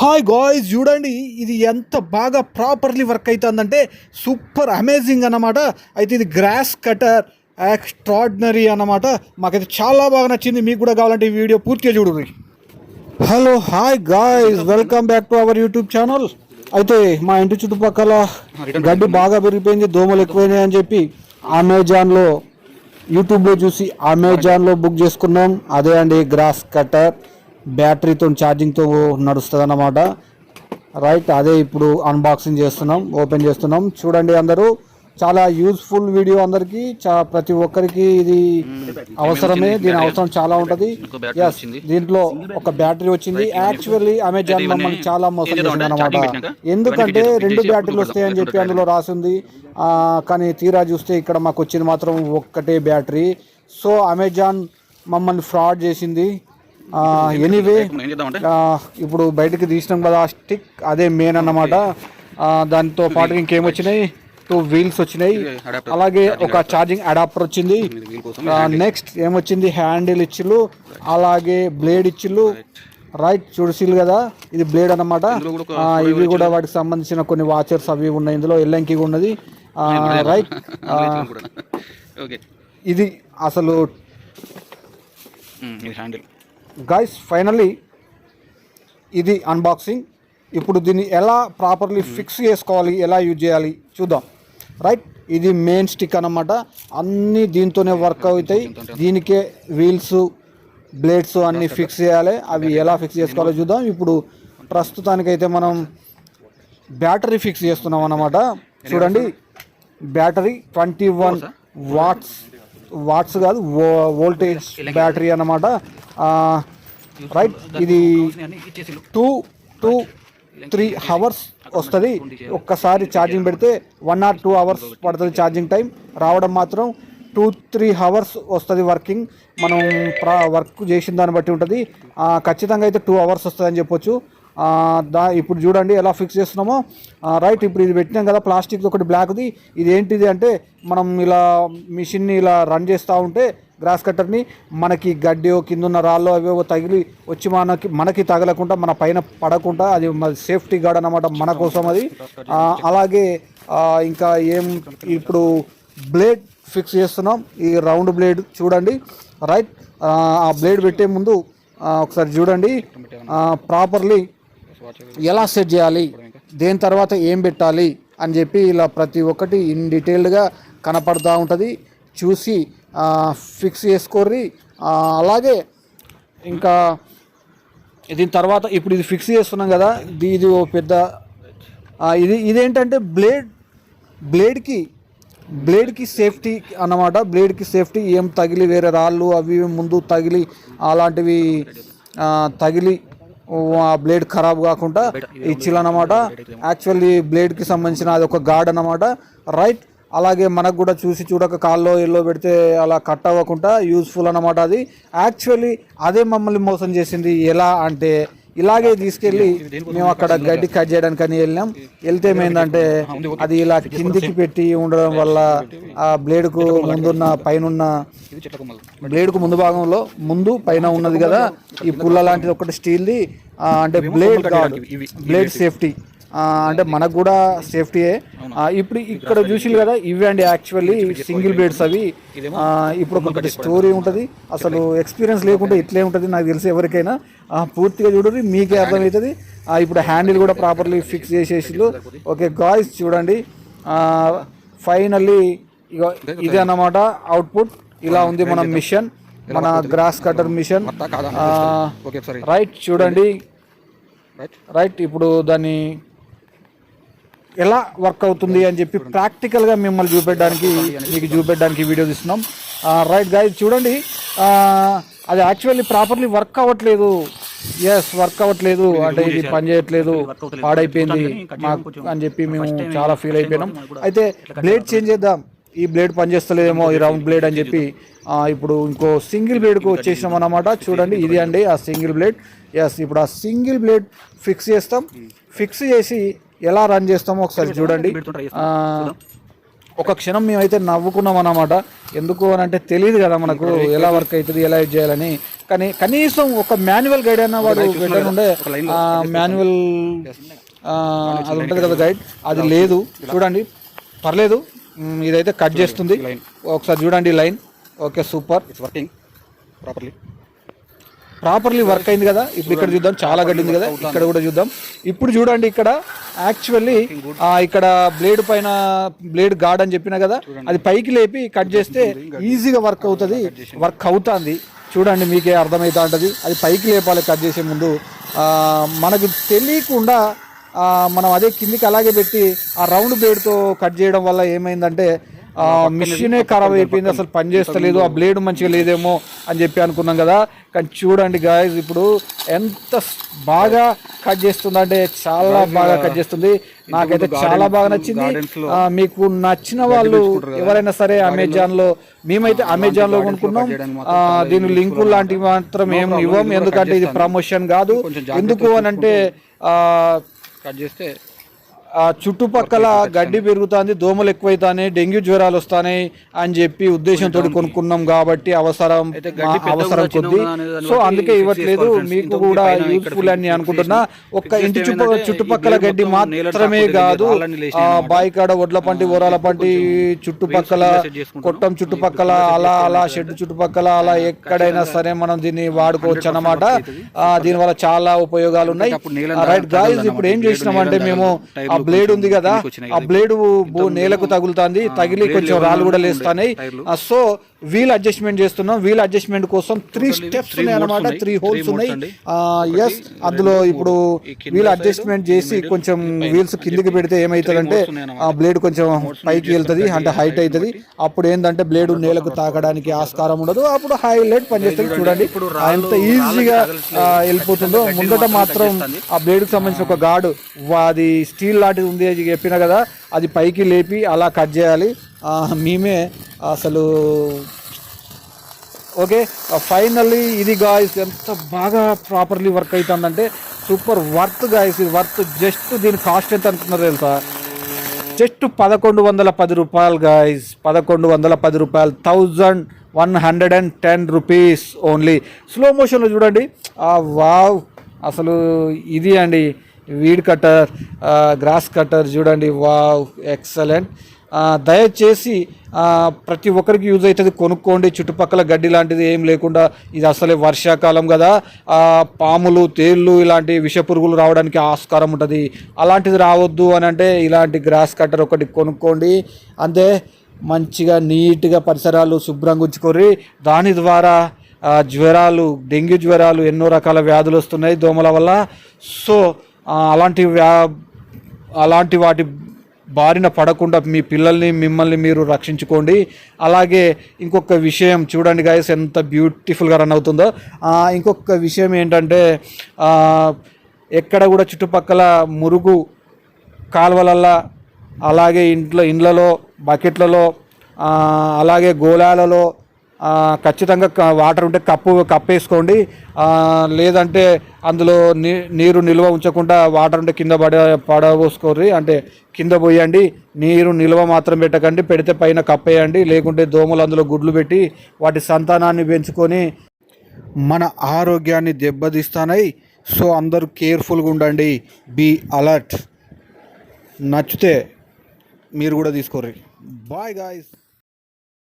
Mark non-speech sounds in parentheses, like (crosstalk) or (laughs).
Hi guys చూడండి ఇది ఎంత బాగా ప్రాపర్లీ వర్క్ అవుతుందంటే సూపర్ అమేజింగ్ అన్నమాట. అయితే ఇది గ్రాస్ కటర్ ఎక్స్ట్రాడినరీ అన్నమాట. మాకైతే చాలా బాగా నచ్చింది. మీకు కూడా కావాలంటే ఈ వీడియో పూర్తిగా చూడండి. Hello hi guys welcome back to our YouTube channel అయితే మా ఇంటి చుట్టుపక్కల గడ్డి బాగా పెరిగిపోయింది దోమలు ఎక్కువైనాయి అని చెప్పి అమెజాన్లో యూట్యూబ్లో చూసి అమెజాన్లో బుక్ చేసుకున్నాం. అదే అండి గ్రాస్ కటర్ బ్యాటరీతో ఛార్జింగ్తో నడుస్తుంది అన్నమాట రైట్ అదే ఇప్పుడు అన్బాక్సింగ్ చేస్తున్నాం ఓపెన్ చేస్తున్నాం. చూడండి అందరూ చాలా యూస్ఫుల్ వీడియో అందరికీ చా ప్రతి ఒక్కరికి ఇది అవసరమే దీని అవసరం చాలా ఉంటది. దీంట్లో ఒక బ్యాటరీ వచ్చింది. యాక్చువల్లీ అమెజాన్ మమ్మల్ని చాలా మోసం చేసింది అనమాట ఎందుకంటే రెండు బ్యాటరీలు వస్తాయని చెప్పి. అందులో రాసింది. ఆ, కానీ తీరా చూస్తే ఇక్కడ మాకు వచ్చింది మాత్రం ఒక్కటే బ్యాటరీ సో అమెజాన్ మమ్మల్ని ఫ్రాడ్ చేసింది. ఎనీవే ఇప్పుడు బయటకు తీసినాం కదా ఆ స్టిక్ అదే మెయిన్ అన్నమాట దాంతో పాటు ఇంకేం వచ్చినాయి. టూ వీల్స్ వచ్చినాయి. అలాగే ఒక ఛార్జింగ్ అడాప్టర్ వచ్చింది. నెక్స్ట్ ఏమొచ్చింది? హ్యాండిల్ ఇచ్చిళ్ళు అలాగే బ్లేడ్ ఇచ్చిళ్ళు రైట్ చూడసిల్లు కదా? ఇది బ్లేడ్ ఆ, ఇవి కూడా వాటికి సంబంధించిన కొన్ని వాచర్స్ అవి ఉన్నాయి. ఇందులో ఎల్లంకి ఉన్నది. రైట్ (laughs) ఇది అసలు హ్యాండిల్ గైస్ ఫైనల్లీ ఇది అన్బాక్సింగ్ ఇప్పుడు దీన్ని ఎలా ప్రాపర్లీ ఫిక్స్ చేసుకోవాలి ఎలా యూజ్ చేయాలి చూద్దాం. రైట్ ఇది మెయిన్ స్టిక్ అన్నమాట. అన్నీ దీంతోనే వర్క్ అవుతాయి. దీనికే వీల్స్ బ్లేడ్స్ అన్నీ ఫిక్స్ చేయాలి. అవి ఎలా ఫిక్స్ చేసుకోవాలో చూద్దాం. ఇప్పుడు ప్రస్తుతానికైతే మనం బ్యాటరీ ఫిక్స్ చేస్తున్నాం అన్నమాట. చూడండి. Battery twenty one watts watts కాదు వోల్టేజ్ బ్యాటరీ అన్నమాట. రైట్ ఇది టూ టూ త్రీ అవర్స్ వస్తుంది. ఒక్కసారి ఛార్జింగ్ పెడితే వన్ ఆర్ టూ అవర్స్ పడుతుంది ఛార్జింగ్ టైం రావడం మాత్రం టూ త్రీ అవర్స్ వస్తుంది వర్కింగ్ మనం ప్రా వర్క్ చేసిన దాన్ని బట్టి ఉంటుంది. ఖచ్చితంగా అయితే టూ అవర్స్ వస్తుంది అని చెప్పొచ్చు దా ఇప్పుడు చూడండి ఎలా ఫిక్స్ చేస్తున్నామో. రైట్ ఇప్పుడు ఇది పెట్టినాం కదా ప్లాస్టిక్ ఒకటి బ్లాక్ది ఇది ఏంటిది అంటే మనం ఇలా మిషన్ని ఇలా రన్ చేస్తూ ఉంటే గ్రాస్ కట్టర్ని మనకి గడ్డి కింద ఉన్న రాళ్ళు అవేవో తగిలి వచ్చి మనకి మనకి తగలకుండా మన పైన పడకుండా అది సేఫ్టీ గార్డ్ అనమాట మన కోసం అది. అలాగే ఇంకా ఏం ఇప్పుడు బ్లేడ్ ఫిక్స్ చేస్తున్నాం. ఈ రౌండ్ బ్లేడ్ చూడండి. రైట్ ఆ, బ్లేడ్ పెట్టే ముందు ఒకసారి చూడండి. ప్రాపర్లీ ఎలా సెట్ చేయాలి? దేని తర్వాత ఏం పెట్టాలి? అని చెప్పి ఇలా ప్రతి ఒక్కటి ఇన్ డీటెయిల్డ్గా కనపడుతూ ఉంటుంది. చూసి ఫిక్స్ చేసుకోర్రి. అలాగే ఇంకా దీని తర్వాత ఇప్పుడు ఇది ఫిక్స్ చేస్తున్నాం కదా ఇది ఇది ఓ పెద్ద ఇది ఇదేంటంటే బ్లేడ్ బ్లేడ్కి బ్లేడ్కి సేఫ్టీ అన్నమాట. బ్లేడ్కి సేఫ్టీ ఏం తగిలి వేరే రాళ్ళు అవి ముందు తగిలి అలాంటివి తగిలి ఆ బ్లేడ్ ఖరాబ్ కాకుండా ఇచ్చిలన్నమాట. యాక్చువల్లీ బ్లేడ్కి సంబంధించిన అది ఒక గార్డ్ అన్నమాట. రైట్ అలాగే మనకు కూడా చూసి చూడక కాల్లో ఎల్లో పెడితే అలా కట్ అవ్వకుండా యూస్ఫుల్ అన్నమాట అది. యాక్చువల్లీ అదే మమ్మల్ని మోసం చేసింది ఎలా అంటే ఇలాగే తీసుకెళ్ళి మేము అక్కడ గడ్డి కట్ చేయడానికి అని వెళ్ళినాం. వెళ్తే ఏమైందంటే అది ఇలా కిందికి పెట్టి ఉండడం వల్ల ఆ బ్లేడ్కు ముందున్న కొమ్మలు. బ్లేడ్కు ముందు భాగంలో ముందు పైన ఉన్నది కదా ఈ పుల్ల లాంటిది ఒకటి స్టీల్ది అంటే బ్లేడ్ బ్లేడ్ సేఫ్టీ అంటే మనకు కూడా సేఫ్టీయే. ఇప్పుడు ఇక్కడ చూసిలు కదా ఇవి అండి యాక్చువల్లీ సింగిల్ బ్లేడ్స్ అవి. ఇప్పుడు ఒకటి స్టోరీ ఉంటుంది. అసలు ఎక్స్పీరియన్స్ లేకుంటే ఇట్లే ఉంటుంది నాకు తెలిసి ఎవరికైనా. పూర్తిగా చూడండి మీకే అర్థమవుతుంది. ఇప్పుడు హ్యాండిల్ కూడా ప్రాపర్లీ ఫిక్స్ చేసేసిలు ఓకే గాయస్ చూడండి. ఫైనల్లీ ఇక ఇది అన్నమాట అవుట్పుట్ ఇలా ఉంది మన మిషన్ మన గ్రాస్ కటర్ మిషన్ రైట్ చూడండి. రైట్ ఇప్పుడు దాన్ని ఎలా వర్క్ అవుతుంది అని చెప్పి ప్రాక్టికల్గా మిమ్మల్ని చూపెట్టడానికి మీకు చూపెట్టడానికి వీడియో తీస్తున్నాం. రైట్ గాయ చూడండి. అది యాక్చువల్లీ ప్రాపర్లీ వర్క్ అవ్వట్లేదు. ఎస్ వర్క్ అవ్వట్లేదు. అంటే ఇది పని చేయట్లేదు. పాడైపోయింది. మాకు అని చెప్పి మేము చాలా ఫీల్ అయిపోయినాం. అయితే బ్లేడ్ చేంజ్ చేద్దాం. ఈ బ్లేడ్ పనిచేస్తలేదేమో ఈ రౌండ్ బ్లేడ్ అని చెప్పి ఇప్పుడు ఇంకో సింగిల్ బ్లేడ్కు వచ్చేసినాం అన్నమాట. చూడండి ఇది అండి ఆ సింగిల్ బ్లేడ్ ఎస్ ఇప్పుడు ఆ సింగిల్ బ్లేడ్ ఫిక్స్ చేస్తాం. ఫిక్స్ చేసి ఎలా రన్ చేస్తామో ఒకసారి చూడండి ఒక క్షణం మేమైతే నవ్వుకున్నాం అన్నమాట ఎందుకు అని అంటే తెలియదు కదా మనకు ఎలా వర్క్ అవుతుంది ఎలా ఇది చేయాలని. కానీ కనీసం ఒక మాన్యువల్ గైడ్ అన్న వాడు పెట్టనుండే మాన్యువల్ అది ఉంటుంది కదా గైడ్ అది లేదు. చూడండి. పర్లేదు. ఇదైతే కట్ చేస్తుంది. ఒకసారి చూడండి line okay super it's working properly properly work అయింది కదా. ఇప్పుడు ఇక్కడ చూద్దాం చాలా గడ్డి ఉంది కదా ఇక్కడ కూడా చూద్దాం. ఇప్పుడు చూడండి ఇక్కడ యాక్చువల్లీ ఇక్కడ బ్లేడ్ పైన బ్లేడ్ గార్డ్ అని చెప్పిన కదా అది పైకి లేపి కట్ చేస్తే ఈజీగా వర్క్ అవుతుంది వర్క్ అవుతుంది. చూడండి మీకే అర్థమవుతా ఉంటుంది. అది పైకి లేపాలి కట్ చేసే ముందు. మనకు తెలియకుండా మనం అదే కిందికి అలాగే పెట్టి ఆ రౌండ్ బ్లేడ్తో కట్ చేయడం వల్ల ఏమైందంటే మిషనే ఖరాబ్ అయిపోయింది. అసలు పని చేస్తలేదు. ఆ బ్లేడ్ మంచిగా లేదేమో అని చెప్పి అనుకున్నాం కదా. కానీ చూడండి గాయస్ ఇప్పుడు ఎంత బాగా కట్ చేస్తుంది అంటే చాలా బాగా కట్ చేస్తుంది. నాకైతే చాలా బాగా నచ్చింది. మీకు నచ్చిన వాళ్ళు ఎవరైనా సరే అమెజాన్లో మేమైతే అమెజాన్లో కొనుక్కున్నాం. దీని లింకు లాంటివి మాత్రం ఏం ఇవ్వం ఎందుకంటే ఇది ప్రమోషన్ కాదు. ఎందుకు అని అంటే కట్ చేస్తే చుట్టుపక్కల గడ్డి పెరుగుతుంది దోమలు ఎక్కువైతాయి డెంగ్యూ జ్వరాలు వస్తాయి అని చెప్పి ఉద్దేశంతో కొనుక్కున్నాం కాబట్టి అవసరం అవసరం కొద్ది. సో అందుకే ఇవ్వట్లేదు. మీకు కూడా యూస్ఫుల్ అని అనుకుంటున్నా. ఒక్క ఇంటి చుట్టుపక్కల గడ్డి మాత్రమే కాదు. బాయికాడ వడ్ల పంటి వరాల పంటి చుట్టుపక్కల. కొట్టం చుట్టుపక్కల అలా అలా షెడ్ చుట్టుపక్కల అలా ఎక్కడైనా సరే మనం దీన్ని వాడుకోవచ్చు అన్నమాట. దీనివల్ల చాలా ఉపయోగాలు ఉన్నాయి. రైట్ గాయస్ ఇప్పుడు ఏం చేసినామంటే మేము బ్లేడ్ ఉంది కదా ఆ బ్లేడ్ నేలకు తగులుతుంది తగిలి కొంచెం రాళ్ళు కూడా లేస్తాయి సో వీల్ అడ్జస్ట్మెంట్ చేస్తున్నాం. వీల్ అడ్జస్ట్మెంట్ కోసం త్రీ స్టెప్స్ ఉన్నాయి అనమాట త్రీ హోల్స్ ఉన్నాయి. ఎస్ అందులో ఇప్పుడు వీల్ అడ్జస్ట్మెంట్ చేసి కొంచెం వీల్స్ కిందికి పెడితే ఏమవుతుందంటే ఆ బ్లేడ్ కొంచెం పైకి వెళ్తుంది అంటే హైట్ అవుతుంది. అప్పుడు ఏంటంటే బ్లేడ్ నేలకు తాకడానికి ఆస్కారం ఉండదు. అప్పుడు హైలైట్ పనిచేస్తుంది చూడండి. ఎంత ఈజీగా వెళ్ళిపోతుందో. ముందట మాత్రం ఆ బ్లేడ్కి సంబంధించిన ఒక గాడు అది స్టీల్ లాంటిది ఉంది అని చెప్పిన కదా అది పైకి లేపి అలా కట్ చేయాలి. మేమే అసలు ఓకే ఫైనల్లీ ఇది గాయస్ ఎంత బాగా ప్రాపర్లీ వర్క్ అవుతుందంటే సూపర్ వర్త్ గాయస్ ఇది వర్త్ జస్ట్ దీని కాస్ట్ ఎంత అనుకున్నారు తెలుసా? జస్ట్ పదకొండు వందల పది రూపాయలు గాయస్ పదకొండు వందల పది రూపాయలు thousand one hundred and ten rupees only slow మోషన్లో చూడండి. వావ్ అసలు ఇది అండి. వీడ్ కటర్ గ్రాస్ కటర్ చూడండి వావ్ ఎక్సలెంట్. దయచేసి ప్రతి ఒక్కరికి యూజ్ అవుతుంది కొనుక్కోండి. చుట్టుపక్కల గడ్డి లాంటిది ఏం లేకుండా ఇది అసలే వర్షాకాలం కదా. పాములు తేళ్ళు ఇలాంటి విష పురుగులు రావడానికి ఆస్కారం ఉంటుంది. అలాంటిది రావద్దు అని అంటే ఇలాంటి గ్రాస్ కట్టర్ ఒకటి కొనుక్కోండి. అంతే మంచిగా నీట్గా పరిసరాలు శుభ్రంగా ఉంచుకోర్రి. దాని ద్వారా జ్వరాలు డెంగ్యూ జ్వరాలు ఎన్నో రకాల వ్యాధులు వస్తున్నాయి దోమల వల్ల. సో అలాంటి వ్యా అలాంటి వాటి బారిన పడకుండా మీ పిల్లల్ని మిమ్మల్ని మీరు రక్షించుకోండి. అలాగే ఇంకొక విషయం చూడండి గాయస్ ఎంత బ్యూటిఫుల్గా రన్ అవుతుందో. ఇంకొక విషయం ఏంటంటే ఎక్కడ కూడా చుట్టుపక్కల మురుగు కాలువలల్లో అలాగే ఇంట్లో ఇండ్లలో బకెట్లలో అలాగే గోళాలలో ఖచ్చితంగా వాటర్ ఉంటే కప్పు కప్పేసుకోండి లేదంటే అందులో నీ నీరు నిల్వ ఉంచకుండా వాటర్ ఉంటే కింద పడ పడబోసుకోర్రి. అంటే కింద పోయండి నీరు నిల్వ మాత్రం పెట్టకండి పెడితే పైన కప్పేయండి లేకుంటే దోమలు అందులో గుడ్లు పెట్టి వాటి సంతానాన్ని పెంచుకొని మన ఆరోగ్యాన్ని దెబ్బతీస్తానై. సో అందరూ కేర్ఫుల్గా ఉండండి. Be alert. నచ్చితే మీరు కూడా తీసుకోర్రి. Bye guys.